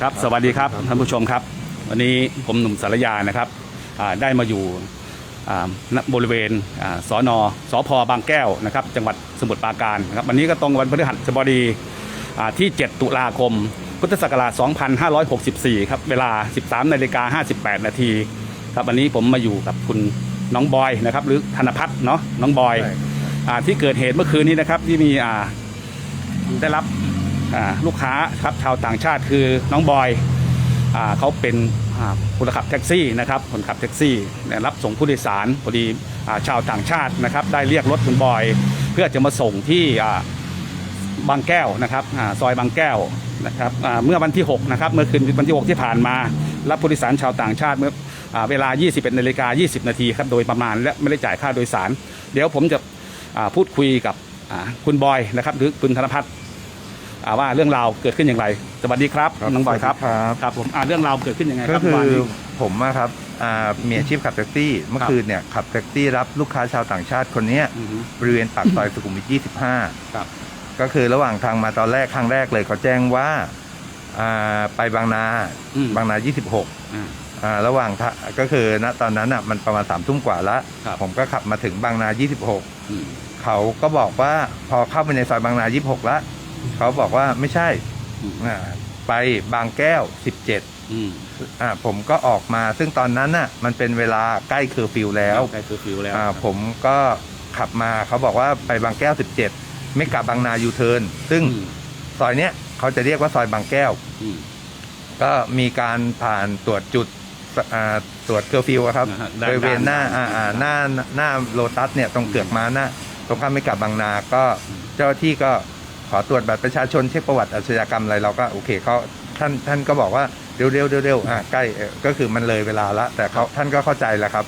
ครับสวัสดีครับท่านผู้ชมครับ วันนี้ผมหนุ่มสารยานะครับอ่าได้มาอยู่อ่าณบริเวณอ่าสอนอสพบางแก้วนะครับ จังหวัดสมุทรปราการนะครับวันนี้ก็ตรงวันพฤหัสบดีอ่าที่ 7 ตุลาคม พุทธศักราช 2564 ครับเวลา 13นาฬิกา58 นาทีครับวันนี้ผมมาอยู่กับคุณน้องบอยนะครับ หรือธนพัฒน์เนาะน้องบอยใช่อ่าที่เกิดเหตุเมื่อคืนนี้นะครับที่มีอ่าได้รับอ่า ลูกค้าครับชาวต่างชาติคือน้องบอยอเขาเป็นคนขับแท็กซี่นะครับคนขับแท็กซี่รับส่งผู้โดยสารพอดีอชาวต่างชาตินะครับได้เรียกรถคุณบอย เพื่อจะมาส่งที่บางแก้วนะครับอซอยบางแก้วนะครับเมื่อวันที่6นะครับเมื่อคืนวันที่ 6 ที่ผ่านมา รับผู้โดยสารชาวต่างชาติเมื่อเวลา 21นาฬิกา20 นาทีครับโดยประมาณและไม่ได้จ่ายค่าโดยสาร เดี๋ยวผมจะพูดคุยกับคุณบอยนะครับหรือคุณธนพัฒน์ อ่าว่าเรื่องราวเกิดขึ้นอย่างไร สวัสดีครับครับน้องบอยครับสวัสดีครับ ครับผมอ่าเรื่องราวเกิดขึ้นยังไงคก็รับคืเมื่อวานอนี้ ผมอะครับอ่ามีอาชีพขับแท็กซี่ เมื่อคืนเนี่ยขับแท็กซี่รับลูกค้าชาวต่างชาติคนเนี้ยอือฮึ บริเวณปากซอยสุขุมวิทครับ25ก็คือระหว่างทางมาตอนแรกครั้งแรกเลยเขาแจ้งว่าอ่าไปบางนาอืม บางนา 26อ่า อ่าระหว่างทางก็คือณตอนนั้นอะมันประมาณ3ามทุ่มกว่าละครับ ผมก็ขับมาถึงบางนา 26 อืมเขาก็บอกว่าพอเข้าไปในซอยบางนา 26แล้ว เขาบอกว่าไม่ใช่อืมอ่าไปบางแก้ว 17อืมอ่าผมก็ออกมา ซึ่งตอนนั้นน่ะมันเป็นเวลาใกล้เคอร์ฟิวแล้วใกล้เคอร์ฟิวแล้วอ่าผมก็ขับมาเขาบอกว่าไปบางแก้ว 17 ไม่กลับบางนายูเทิร์นซึ่งอืมซอยเนี้ยเขาจะเรียกว่าซอยบางแก้ว อืมก็มีการผ่านตรวจจุดอ่าตรวจเคอร์ฟิวอะครับนะฮะบริเวณหน้าด้านอ่าอ่าหน้าหน้าโลตัสเนี่ยตรงเกือกม้าหน้าตรงข้ามไม่กลับบางนา ก็เจ้าหน้าที่ก็ ขอตรวจบัตรประชาชนเช็คประวัติอาชญากรรมอะไรเราก็โอเคเขาท่านท่านก็บอกว่าเร็วเร็วเร็วเร็วอ่าใกล้เอ่อก็คือมันเลยเวลาละแต่เขาท่านก็เข้าใจแล้วครับ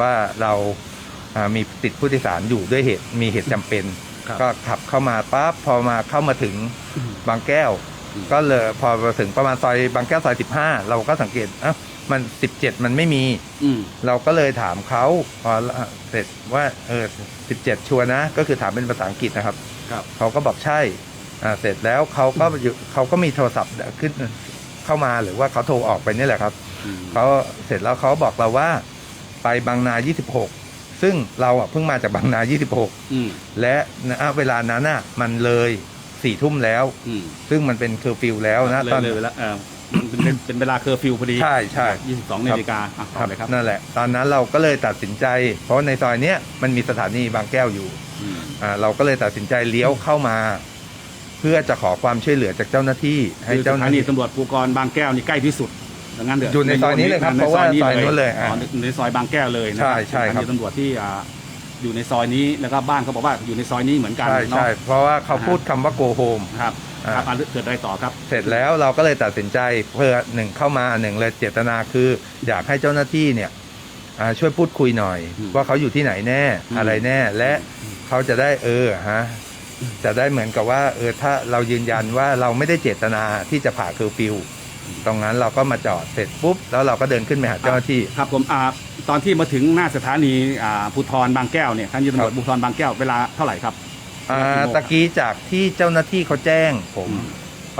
ว่าเราอ่ามีติดผู้โดยสารอยู่ด้วยเหตุมีเหตุจำเป็นครับก็ขับเข้ามาปั๊บพอมาเข้ามาถึงบางแก้วอืมก็เลยพอมาถึงประมาณซอยบางแก้วซอย15 เราก็สังเกตอะ มัน17มันไม่มี อืม เราก็เลยถามเขาพอเสร็จว่าเออ17ชัวร์นะ ก็คือถามเป็นภาษาอังกฤษนะครับครับ เขาก็บอกใช่อ่าเสร็จแล้วเขาก็อยู่เขาก็มีโทรศัพท์ขึ้นเข้ามาหรือว่าเขาโทรออกไปนี่แหละครับอืม เขาเสร็จแล้วเขาบอกเราว่าไปบางนา 26 ซึ่งเราอะเพิ่งมาจากบางนา26อืมและณเวลานั้นอะมันเลยสี่ทุ่มแล้ว อืมซึ่งมันเป็นเคอร์ฟิวแล้วนะ เลยตอนเลยเวลาเออ เป็นเป็นเป็นเวลาเคอร์ฟิวพอดีใช่ใช่ ยี่สิบสองนาฬิกาอะต่ครัอบเลยครับนั่นแหละ ตอนนั้นเราก็เลยตัดสินใจ เพราะในซอยเนี้ยมันมีสถานีบางแก้วอยู่อืมอ่าเราก็เลยตัดสินใจเลี้ยวเข้ามา เพื่อจะขอความช่วยเหลือจากเจ้าหน้าที่ ให้คือสเจ้าหถาน้านีที่ ตำรวจภูกรบางแก้วนี่ใกล้ที่สุดดังนั้นเดี๋ยวอยู่ในซอยนี้เลยครับใเพราะว่าซอยนู้นเลยอ๋ออะในซอยบางแก้วเลยนะใช่ใช่สถาครับนีตำรวจที่อ่าอยู่ในซอยนี้แล้วก็บ้านเขาบอกว่าอยู่ในซอยนี้เหมือนกันใช่เนาะ ใช่เพราะว่าเขาพูดคำว่า go home ครับอ่า ครับอะเกิดอะไรต่อครับ เสร็จแล้วเราก็เลยตัดสินใจเพื่อหนึ่งเข้ามาหนึ่งเลยเจตนาคือ อยากให้เจ้าหน้าที่เนี่ยอ่าช่วยพูดคุยหน่อย อืมว่าเขาอยู่ที่ไหนแน่อืมอะไรแน่ และเขาจะได้เออฮะจะได้เหมือนกับว่าเออถ้าเรายืนยันว่าเราไม่ได้เจตนาที่จะผ่าเคอร์ฟิวตรงนั้นเราก็มาจอดเสร็จปุ๊บแล้วเราก็เดินขึ้นไปหาเจ้าหน้าที่ ครับผมอ่าตอนที่มาถึงหน้าสถานีอ่าภูธรบางแก้วเนี่ยท่านตำรวจครับ ภูธรบางแก้วเวลาเท่าไหร่ครับ อ่าตะกี้จากที่เจ้าหน้าที่เขาแจ้งผมอืม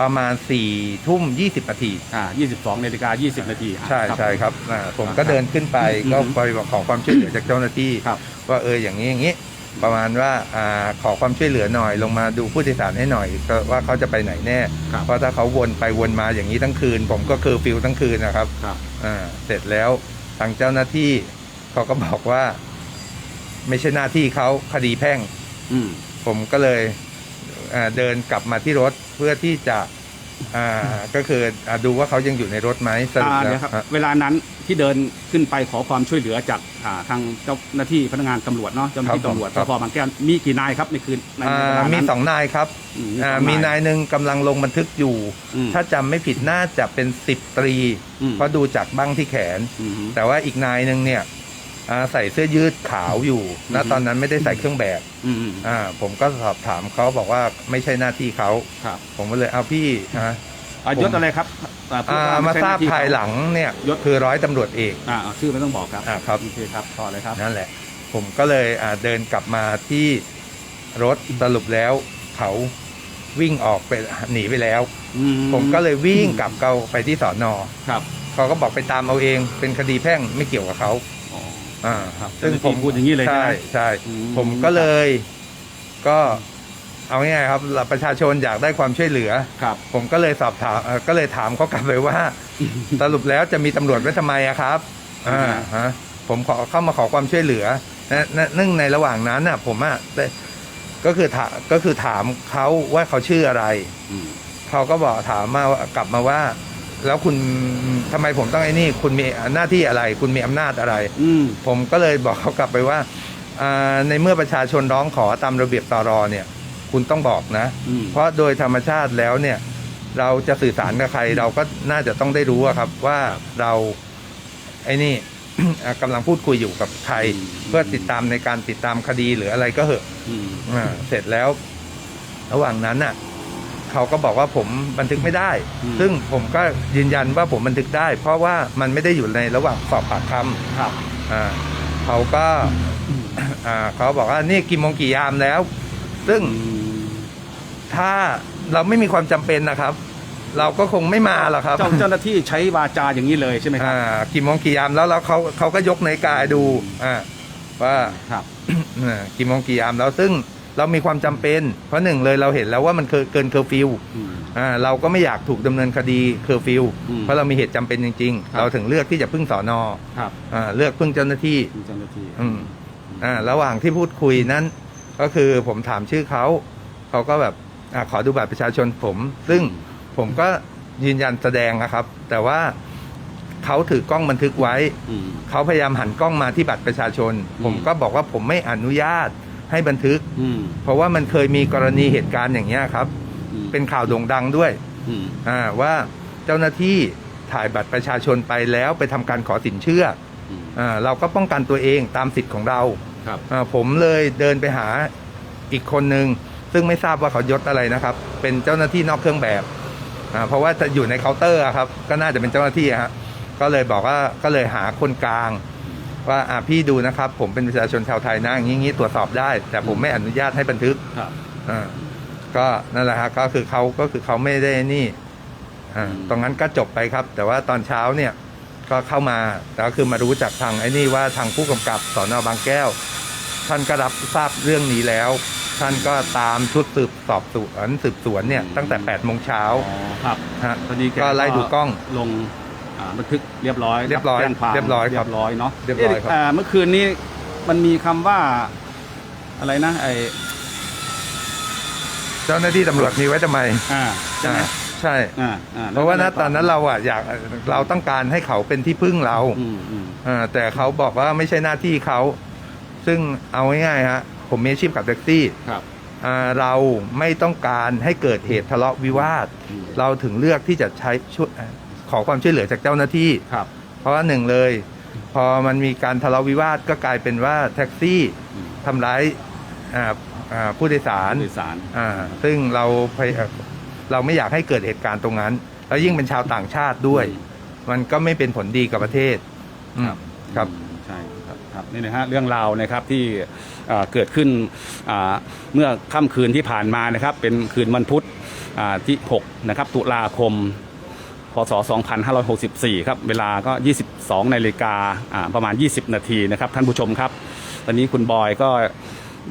ประมาณสี่ทุ่มยี่สิบนาทีอ่า22นาฬิกา20นาทีอะใช่ใช่ครับอ่าผมก็ครับเดินขึ้นไปอืมก็ไปขอความช่วยเหลือจากเจ้าหน้าที่ครับว่าเอออย่างนี้อย่างนี้ ประมาณว่าอ่าขอความช่วยเหลือหน่อยลงมาดูผู้โดยสารให้หน่อยก็ว่าเขาจะไปไหนแน่ครับเพราะถ้าเขาวนไปวนมาอย่างนี้ทั้งคืน ผมก็คือฟิลทั้งคืนนะครับครับอ่าเสร็จแล้วทางเจ้าหน้าที่เขาก็บอกว่า ไม่ใช่หน้าที่เขาคดีแพ่งอืม ผมก็เลยอ่าเดินกลับมาที่รถเพื่อที่จะอ่าก็คืออ่าดูว่าเขายังอยู่ในรถไหมสรุปอ่าแล้เดี๋ยววครับอะเวลานั้นที่เดินขึ้นไปขอความช่วยเหลือจากอ่าทางเจ้าหน้าที่พนักงานตำรวจเนาะเจ้าหน้าที่ตำรวจสพบางแก้วมีกี่นายครับในคืนในอ่เวลาานั้นมีสองนายครับอือ่าสองมีนายหนึ่งกำลังลงบันทึกอยู่อืมถ้าจำไม่ผิดน่าจะเป็นสิบตรีอืมเพราะดูจากบั้งที่แขนอืมแต่ว่าอีกนายหนึ่งเนี่ย อ่าใส่เสื้อยืดขาวอยู่อืณมตอนนั้นไม่ได้ใส่เครื่องแบบอืมอืมอ่าผมก็สอบถามเขาบอกว่าไม่ใช่หน้าที่เขาครับผมก็เลยเอาพี่ฮะอ่ายศอะไรครับอ่พูดอ่าว่มาไใช่ทราบน้ที่ ภายหลังเนี่ยยศ คือร้อยตำรวจเอกอ่าอ่าชื่อไม่ต้องบอกครับอ่าครับ โอเคครับต่อเลยครับ นั่นแหละ ผมก็เลยอ่าเดินกลับมาที่รถสรุปแล้ว เขาวิ่งออกไปหนีไปแล้ว อืผมก็เลยวิ่งกลับเขาไปที่สอนอครับ เขาก็บอกไปตามเอาเอง เป็นคดีแพ่งไม่เกี่ยวกับเขา อ๋ออ่าครับซึ่งผมพูดอย่างนี้เลยใช่ใช่ไหมใช่อืมผมก็เลย ก็เอาง่ายๆครับประชาชนอยากได้ความช่วยเหลือ ครับ ผมก็เลยสอบถามเอ่อก็เลยถามเขากลับไปว่า สรุปแล้วจะมีตำรวจไว้ทำไมอะครับอ่าฮะผมขอเข้ามาขอความช่วยเหลือนะนะเนื่องในระหว่างนั้นน่ะ ผมอะได้ก็คือถามก็คือถามเขาว่าเขาชื่ออะไร อืม เขาก็บอกถามมาว่ากลับมาว่า แล้วคุณทำไมผมต้องไอ้นี่ คุณมีหน้าที่อะไร คุณมีอำนาจอะไร อืม ผมก็เลยบอกเขากลับไปว่าอ่าในเมื่อประชาชนร้องขอตามระเบียบตรเนี่ย คุณต้องบอกนะ อืม เพราะโดยธรรมชาติแล้วเนี่ย เราจะสื่อสารกับใคร เราก็น่าจะต้องได้รู้อะครับว่าเราไอ้นี่ อ่ากำลังพูดคุยอยู่กับใครเพื่อติดตามในการติดตามคดีหรืออะไรก็เหอะ อืม อ่าเสร็จแล้ว ระหว่างนั้นน่ะ เขาก็บอกว่าผมบันทึกไม่ได้ ซึ่งผมก็ยืนยันว่าผมบันทึกได้ เพราะว่ามันไม่ได้อยู่ในระหว่างสอบปากคำครับอ่าเขาก็อ่าเขาบอกว่านี่กี่โมงกี่ยามแล้ว ซึ่งอืมถ้าเราไม่มีความจำเป็นนะครับ เราก็คงไม่มาหรอกครับเจ้าเจ้าหน้าที่ใช้วาจาอย่างนี้เลยใช่ไหมครับอ่ากี่โมงกี่ยามแล้วแล้วเขาเขาก็ยกนาฬิกาให้ดูอ่าว่าครับอ่ากี่โมงกี่ยามแล้วซึ่ง เรามีความจำเป็น เพราะหนึ่งเลยเราเห็นแล้วว่ามันเกินเกินเคอร์ฟิวอืมอ่าเราก็ไม่อยากถูกดำเนินคดีเคอร์ฟิวอืมเพราะเรามีเหตุจำเป็นจริงครับๆเราถึงเลือกที่จะพึ่งสอนอครับอ่าเลือกพึ่งเจ้าหน้าที่มีเจ้าหน้าที่อืมอ่าระหว่างที่พูดคุยนั้น ก็คือผมถามชื่อเขาเขาก็แบบอาขอดูบัตรประชาชนผม ซึ่งผมก็ยืนยันแสดงนะครับ แต่ว่าเขาถือกล้องบันทึกไว้อืมเขาพยายามหันกล้องมาที่บัตรประชาชนอืมผมก็บอกว่าผมไม่อนุญาต ให้บันทึก อืม เพราะว่ามันเคยมีกรณีเหตุการณ์อย่างเงี้ยครับ อืมเป็นข่าวโด่งดังด้วยอืมอ่าว่าเจ้าหน้าที่ถ่ายบัตรประชาชนไปแล้วไปทำการขอสินเชื่ออืมอ่าเราก็ป้องกันตัวเองตามสิทธิ์ของเราครับอ่าผมเลยเดินไปหาอีกคนหนึ่งซึ่งไม่ทราบว่าเขายศอะไรนะครับ เป็นเจ้าหน้าที่นอกเครื่องแบบอ่าเพราะว่าจะอยู่ในเคาน์เตอร์อะครับ ก็น่าจะเป็นเจ้าหน้าที่อะฮะก็เลยบอกว่าก็เลยหาคนกลาง ว่าอ่าพี่ดูนะครับ ผมเป็นประชาชนชาวไทยนะอย่างนี้ตรวจสอบได้ แต่ผมไม่อนุญาตให้บันทึกครับ อ่าก็นั่นแหละฮะก็คือเขาก็คือเขาไม่ได้นี่อ่าอืมตรงนั้นก็จบไปครับ แต่ว่าตอนเช้าเนี่ยก็เข้ามาแต่ก็คือมารู้จากทางไอ้นี่ว่าทางผู้กำกับสอนอบางแก้ว ท่านก็รับทราบเรื่องนี้แล้ว ท่านก็ตามชุดสืบสอบสวนสืบสวนเนี่ยตั้งแต่8ปดโมงเช้าอ๋อครับฮะตอนนี้แก็ไล่ดูกล้องลง อ่าบันทึกเรียบร้อยเรียบร้อยแจ้งความเรียบร้อยครับเรียบร้อยเนาะเรียบร้อยครับเะาเมื่อคืนนี้มันมีคำว่าอะไรนะไอเจ้าหน้าที่ตำรวจมีไว้ทำไมอ่าใช่ไหมอ่าใช่ อ่าอ่เพราะว่าณแล้วตอนนั้นเราอะอยากเราต้องการให้เขาเป็นที่พึ่งเราอืมอืมอ่าแต่เขาบอกว่าไม่ใช่หน้าที่เขา ซึ่งเอาง่ายๆฮะผมมีอาชีพขับแท็กซี่ครับอ่าเราไม่ต้องการให้เกิดเหตุทะเลาะวิวาท อืม เราถึงเลือกที่จะใช้ช่วย ขอความช่วยเหลือจากเจ้าหน้าที่ ครับ เพราะว่าหนึ่งเลย พอมันมีการทะเลาะวิวาทก็กลายเป็นว่าแท็กซี่อืม ทำร้ายอ่าอ่าผู้โดยสาร ผู้โดยสาร อ่าซึ่งเราพยเราไม่อยากให้เกิดเหตุการณ์ตรงนั้น แล้วยิ่งเป็นชาวต่างชาติด้วย มันก็ไม่เป็นผลดีกับประเทศอืม ครับครับอืมใช่ครับครับนี่นะฮะเรื่องราวนะครับที่อ่าเกิดขึ้นอ่าเมื่อค่ำคืนที่ผ่านมานะครับ เป็นคืนวันพุธอ่าที่ 6 นะครับ ตุลาคม พศ 2564 ครับ เวลาก็ 22นาฬิกาอ่าประมาณ 20 นาทีนะครับ ท่านผู้ชมครับ ตอนนี้คุณบอยก็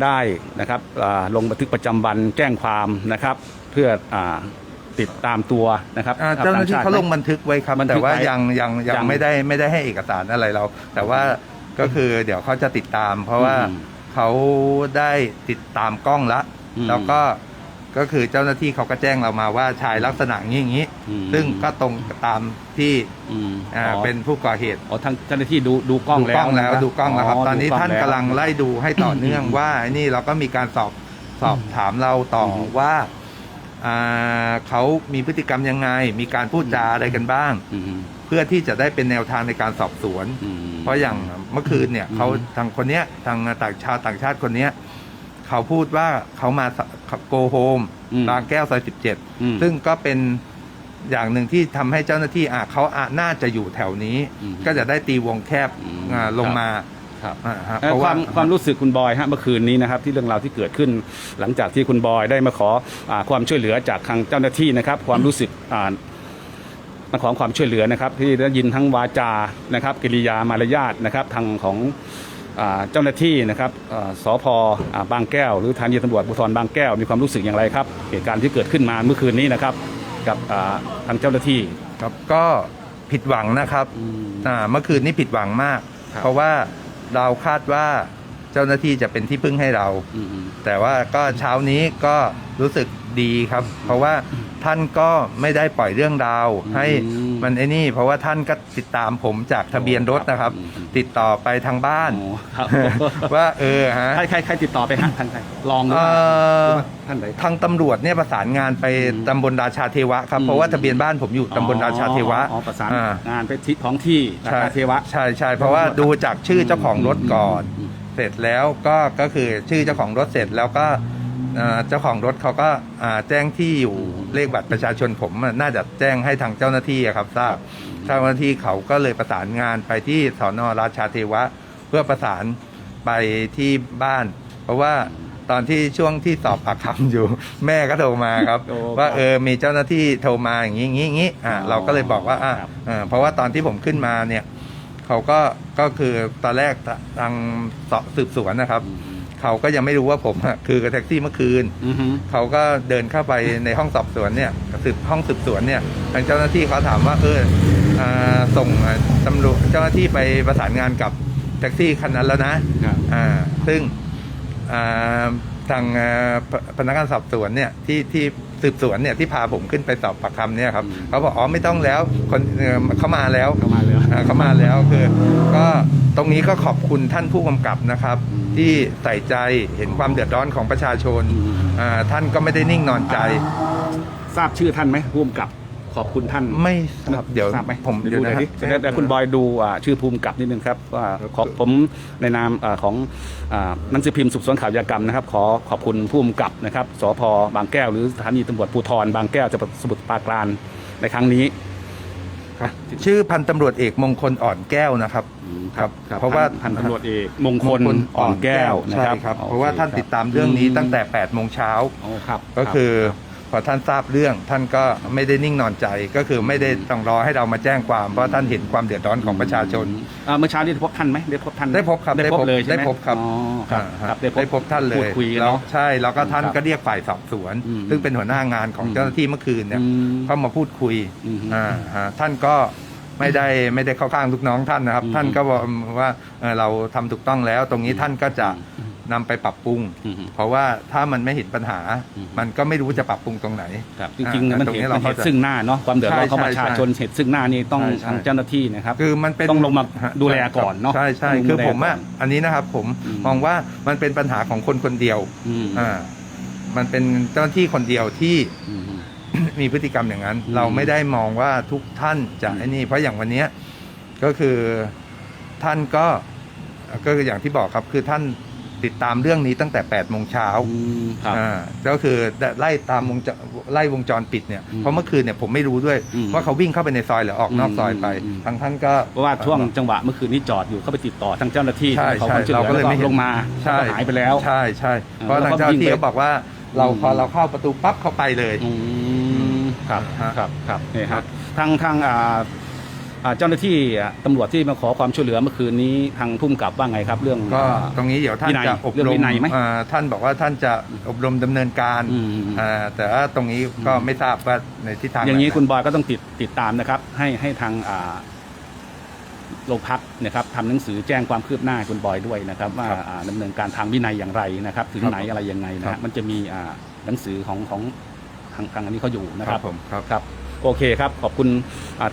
ได้นะครับอ่าลงบันทึกประจำวันแจ้งความนะครับ เพื่ออาติดตามตัวนะครับอ่าเจ้าหน้าที่ต่งชเขาลงไหมบันทึกไว้ครับบันทึกแต่ว่าไว้ยังยังยัยังงไม่ได้ไม่ได้ให้เอกสารอะไรเรา แต่ว่าก็คือเดี๋ยวเขาจะติดตาม เพราะว่าอืมเขาได้ติดตามกล้องละอืมแล้วก็ ก็คือเจ้าหน้าที่เขาก็แจ้งเรามาว่าชายลักษณะอย่างนี้อย่างนี้ อืมซึ่งก็ตรงตามที่อืมอ่าอ๋อเป็นผู้ก่อเหตุอ๋อทางเจ้าหน้าที่ดูดูกล้องดูแล้วกล้องแล้วนะครับดูกล้องแล้วครับ ตอนนี้ดูท่านแว กำลังไล่ดูให้ต่อเนื่องว่าไอ้นี่เราก็มีการสอบสอบถามเราต่ออม ว่าอ่าเขามีพฤติกรรมยังไง มีการพูดจาอะไรกันบ้าง อืมเพื่อที่จะได้เป็นแนวทางในการสอบสวน อืม เพราะอย่างเมื่อคืนเนี่ยอืม เขาทางคนเนี้ยทางต่างชาติต่างชาติคนเนี้ย เขาพูดว่าเขามาโกโฮมอืมบางแก้วซอยสิบเจ็ดอืม ซึ่งก็เป็นอย่างหนึ่งที่ทำให้เจ้าหน้าที่อะเขาอะน่าจะอยู่แถวนี้ อืม ก็จะได้ตีวงแคบอืมอ่าลงมาคครับ อ่าฮะเอ่อเพราะคว่า วามความรู้สึกคุณบอยฮะเมื่อคืนนี้นะครับที่เรื่องราวที่เกิดขึ้น หลังจากที่คุณบอยได้มาขออาความช่วยเหลือจากทางเจ้าหน้าที่นะครับ ความรู้สึกอ่ามาขอความช่วยเหลือนะครับ ที่ได้ยินทั้งวาจานะครับ กิริยามารยาทนะครับทางของอ่า เจ้าหน้าที่นะครับอ่าสพอ่าบางแก้ว หรือทางยีตำรวจภูธรบางแก้วมีความรู้สึกอย่างไรครับเหตุการณ์ที่เกิดขึ้นมาเมื่อคืนนี้นะครับ กับอ่าทางเจ้าหน้าที่ครับก็ผิดหวังนะครับอ่าเมื่อคืนนี้ผิดหวังมากครับเพราะว่าเราคาดว่าเจ้าหน้าที่จะเป็นที่พึ่งให้เราอืมแต่ว่าก็เช้านี้ก็รู้สึกดีครับ เพราะว่าท่านก็ไม่ได้ปล่อยเรื่องราวอืมให้ มันไอ้นี่ เพราะว่าท่านก็ติดตามผมจากทะเบียนรถนะครับอืมติดต่อไปทางบ้านอ๋อครับว่าเออฮะใครใครใครติดต่อไปฮะทางใครลองหรือเอ่ว่าอหรือว่าท่านไหน ทางตำรวจเนี่ยประสานงานไปอืมตำบลราชาเทวะครับอืมเพราะว่าทะเบียนบ้านผมอยู่ตำบลราชาเทวะอ๋อประสานอ่งานไปที่ท้องที่ราใช่ชาเทวะ ใช่ใช่เพราะว่าดูจากชื่อเจ้าของรถก่อนอืมเสร็จแล้วก็ก็คือชื่อเจ้าของรถเสร็จแล้วก็ เอ่อเจ้าของรถเขาก็อ่าแจ้งที่อยู่เลขบัตรประชาชนผมอะน่าจะแจ้งให้ทางเจ้าหน้าที่อะครับทราบเจ้าหน้าที่เขาก็เลยประสานงานไปที่สอนอราชาเทวะ เพื่อประสานไปที่บ้าน เพราะว่าตอนที่ช่วงที่สอบปากคำอยู่ แม่ก็โทรมาครับโอ้ว่าเออมีเจ้าหน้าที่โทรมาอย่างนี้อย่างนี้อย่างนี้อ่าอ๋อเราก็เลยบอกว่าอ่าครับเอ่อเพราะว่าตอนที่ผมขึ้นมาเนี่ยเขาก็ก็คือตอนแรกทางสอบสืบสวนนะครับ เขาก็ยังไม่รู้ว่าผมอะคือกับแท็กซี่เมื่อคืน อือฮึเขาก็เดินเข้าไปในห้องสอบสวนเนี่ยสืบห้องสืบสวนเนี่ยทางเจ้าหน้าที่เขาถามว่าเอออ่าส่งตำรวจเจ้าหน้าที่ไปประสานงานกับแท็กซี่คันนั้นแล้วนะ ครับ อ่าซึ่งอ่าทางอ่าพพนักงานสอบสวนเนี่ยที่ที่ สืบสวนเนี่ยที่พาผมขึ้นไปสอบปากคำเนี่ยครับเขาบอกอ๋อไม่ต้องแล้วคนเอ่อเขามาแล้วเข้ามาเลยอ่าเข้ามาแล้วคือ ก็ตรงนี้ก็ขอบคุณท่านผู้กำกับนะครับอืมที่ใส่ใจเห็นความเดือดร้อนของประชาชนอืมอ่าท่านก็ไม่ได้นิ่งนอนใจ ทราบชื่อท่านไหมร่วมกับ ขอบคุณท่านไม่ทราบเดี๋ยวทราบไหมผมเดี๋ยวดูหน่อยนะดิฮะเดี๋ยวเดี๋ยวคุณบอยดูอ่าชื่อภูมิกับนิดนึงครับว่าขอผมในนามอ่าของอ่าหนังสือพิมพ์สืบสวนข่าวยากรรมนะครับ ขอขอบคุณผู้กำกับนะครับสพบางแก้วหรือสถานีตำรวจภูธรบางแก้วจังหวัดสมุทรปราการในครั้งนี้ครับชื่อพันตำรวจเอกมงคลอ่อนแก้วนะครับ ครับเพราะว่าพันตำรวจเอกมงคลอ่อนแก้วนะใช่ครับครับโอคเพราะว่าท่านติดตามเรื่องนี้ตั้งแต่8โมงเช้า โอ้ครับก็คือพ อท่านทราบเรื่อง ท่านก็ไม่ได้นิ่งนอนใจก็คือไม่ได้ต้องรอให้เรามาแจ้งความเพราะท่านเห็นความเดือดร้อนของประชาชน อ่าเมื่อเช้าได้พบท่านไหมได้พบท่านได้พบครับได้ได้พพบบเลยใช่ไหมได้พบครับอ๋อครับอ่าครับได้พบท่านเลพูดยคุยกันแล้วเนาะ ใช่แล้วก็ท่านครับก็เรียกฝ่ายสอบสวน อืมซึ่งเป็นหัวหน้างานของอืมเจ้าหน้าที่เมื่อคืนเนี่ยอืมเข้ามาพูดคุยอืมอ่าฮะท่านก็ไม่ได้ไม่ได้เข้าข้างลูกน้องท่านนะครับ อืมท่านก็บอกว่าเอ่อเราทำถูกต้องแล้ว ตรงนี้ท่านก็จะ นำไปปรับปรุง อืมเพราะว่าถ้ามันไม่เห็นปัญหา อืม มันก็ไม่รู้จะปรับปรุงตรงไหน ครับจริงๆอ่ามันตรงเห็นนี้มันเราเห็นเข้าใจซึ่งหน้าเนาะความเดือดร้อนของใช่ประชาชนใช่เห็นซึ่งหน้านี่ต้องใช่ใช่ ทางเจ้าหน้าที่นะครับ คือมันเป็นต้องลงมาดูแลก่อนเนอะใช่ใช่ต้องลงคือดูแลผมอะก่อนอันนี้นะครับผมอืม มองว่ามันเป็นปัญหาของคนคนเดียวอืมอ่ามันเป็นเจ้าหน้าที่คนเดียวที่ อืม มีพฤติกรรมอย่างนั้น อืมเราไม่ได้มองว่าทุกท่านจะอืม ไอ้นี่ เพราะอย่างวันเนี้ยก็คือท่านก็ก็คืออย่างที่บอกครับ คือท่าน ติดตามเรื่องนี้ตั้งแต่8ปดโมงเช้าอืมครับ อ่าก็คือไล่ตามวงจรไล่วงจรปิดเนี่ยอืมเพราะเมื่อคืนเนี่ยผมไม่รู้ด้วยอืมว่าเขาวิ่งเข้าไปในซอยหรือออกนอกซอยไปอืมทางท่านก็ เพราะว่าช่วงจังหวะเมื่อคืนนี้จอดอยู่เข้าไปติดต่อทางเจ้าหน้าที่ใช่ขอใช่ความช่วยเหเราลือก็เลยแล้วไม่ก็เห็น ลงมาใช่แล้วก็หายไปแล้ว ใช่ใช่อ่าเพราะทางแล้วก็เจ้าหน้าที่วิ่งไปเขาบอกว่าเราอืมพอเราเข้าประตูปั๊บเข้าไปเลย อืมครับฮะครับ ครับนี่คครัรับบทางทางอ่าอ่า เจ้าหน้าที่อะตำรวจที่มาขอความช่วยเหลือเมื่อคืนนี้ทางพุ่มกับว่าไงครับ เรื่องก็อ่าตรงนี้เดี๋ยวท่านวินัยจะอบเรื่องรมวินัยไหมอ่าท่านบอกว่าท่านจะอบรมดำเนินการอืมอ่าแต่ว่าตรงนี้ก็ไม่ทราบว่าในทิศทางอย่างนี้ไหคุณบอยก็ต้องติดติดตามนะครับ ให้ให้ทางอ่าโรงพักนะครับทำหนังสือแจ้งความคืบหน้าให้คุณบอยด้วยนะครับ ว่าอ่าดำเนินการทางวินัยอย่างไรนะครับ ถึงไหนอะไรยังไงนะฮะมันจะมีอ่าหนังสือของของทางทางอันนี้เขาอยู่นะคครัรับบผมครับครับ โอเคครับ ขอบคุณ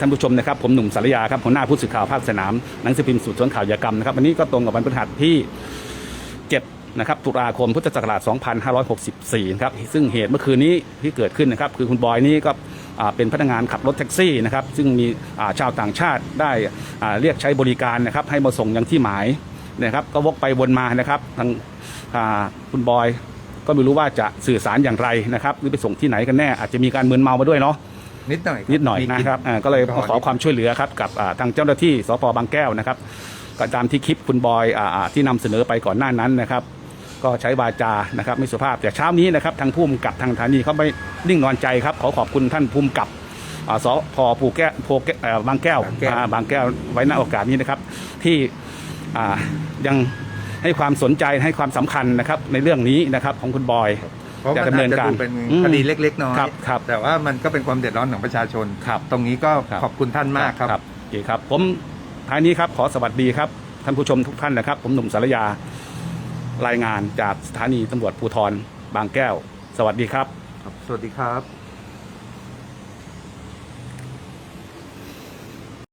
ท่านผู้ชมนะครับ ผมหนุ่มสารยาครับหัวหน้าผู้สื่อข่าวภาคสนามหนังสือพิมพ์สูตรสวนข่าวยากรรมนะครับวันนี้ก็ตรงกับวันพฤหัสที่7นะครับตุลาคมพุทธศักราช 2564นะครับซึ่งเหตุเมื่อคืนนี้ที่เกิดขึ้นนะครับ คือคุณบอยนี่ก็เป็นพนักงานขับรถแท็กซี่นะครับ ซึ่งมีชาวต่างชาติได้เรียกใช้บริการนะครับ ให้มาส่งยังที่หมายนะครับ ก็วกไปวนมานะครับทางคุณบอยก็ไม่รู้ว่าจะสื่อสารอย่างไรนะครับหรือไปส่งที่ไหนกันแน่อาจจะมีการมึนเมามาด้วยเนาะ นิดหน่อยนิดหน่อยมีนะครับอ่าก็เลยมาขอความช่วยเหลือครับกับอ่าทางเจ้าหน้าที่สพบางแก้วนะครับก็ตามที่คลิปคุณบอยอาอ่าที่นำเสนอไปก่อนหน้านั้นนะครับ ก็ใช้วาจานะครับไม่สุภาพแต่เช้านี้นะครับทางผู้กำกับทางสถานีเขาไม่นิ่งนอนใจครับขอขอบคุณท่านผู้กำกับอ่าสพภูแก้วโพแก้วเอ่อบางแก้วบางแก้ว อ่าบางแก้วไว้ณโอกาสนี้นะครับ ที่อ่ายังให้ความสนใจให้ความสำคัญนะครับในเรื่องนี้นะครับของคุณบอย เพราะจะมันดำเนิอาจนจะการดูเป็นอืมคดีเล็ก ๆ น้อยครับครับแต่ว่ามันก็เป็นความเดือดร้อนของประชาชน ครับตรงนี้ก็ครับ ขอบคุณท่านมากครับ โอเคครับ ผมท้ายนี้ครับขอสวัสดีครับ ท่านผู้ชมทุกท่านนะครับ ผมหนุ่มสารยารายงานจากสถานีตำรวจภูธรบางแก้ว สวัสดีครับ สวัสดีครับ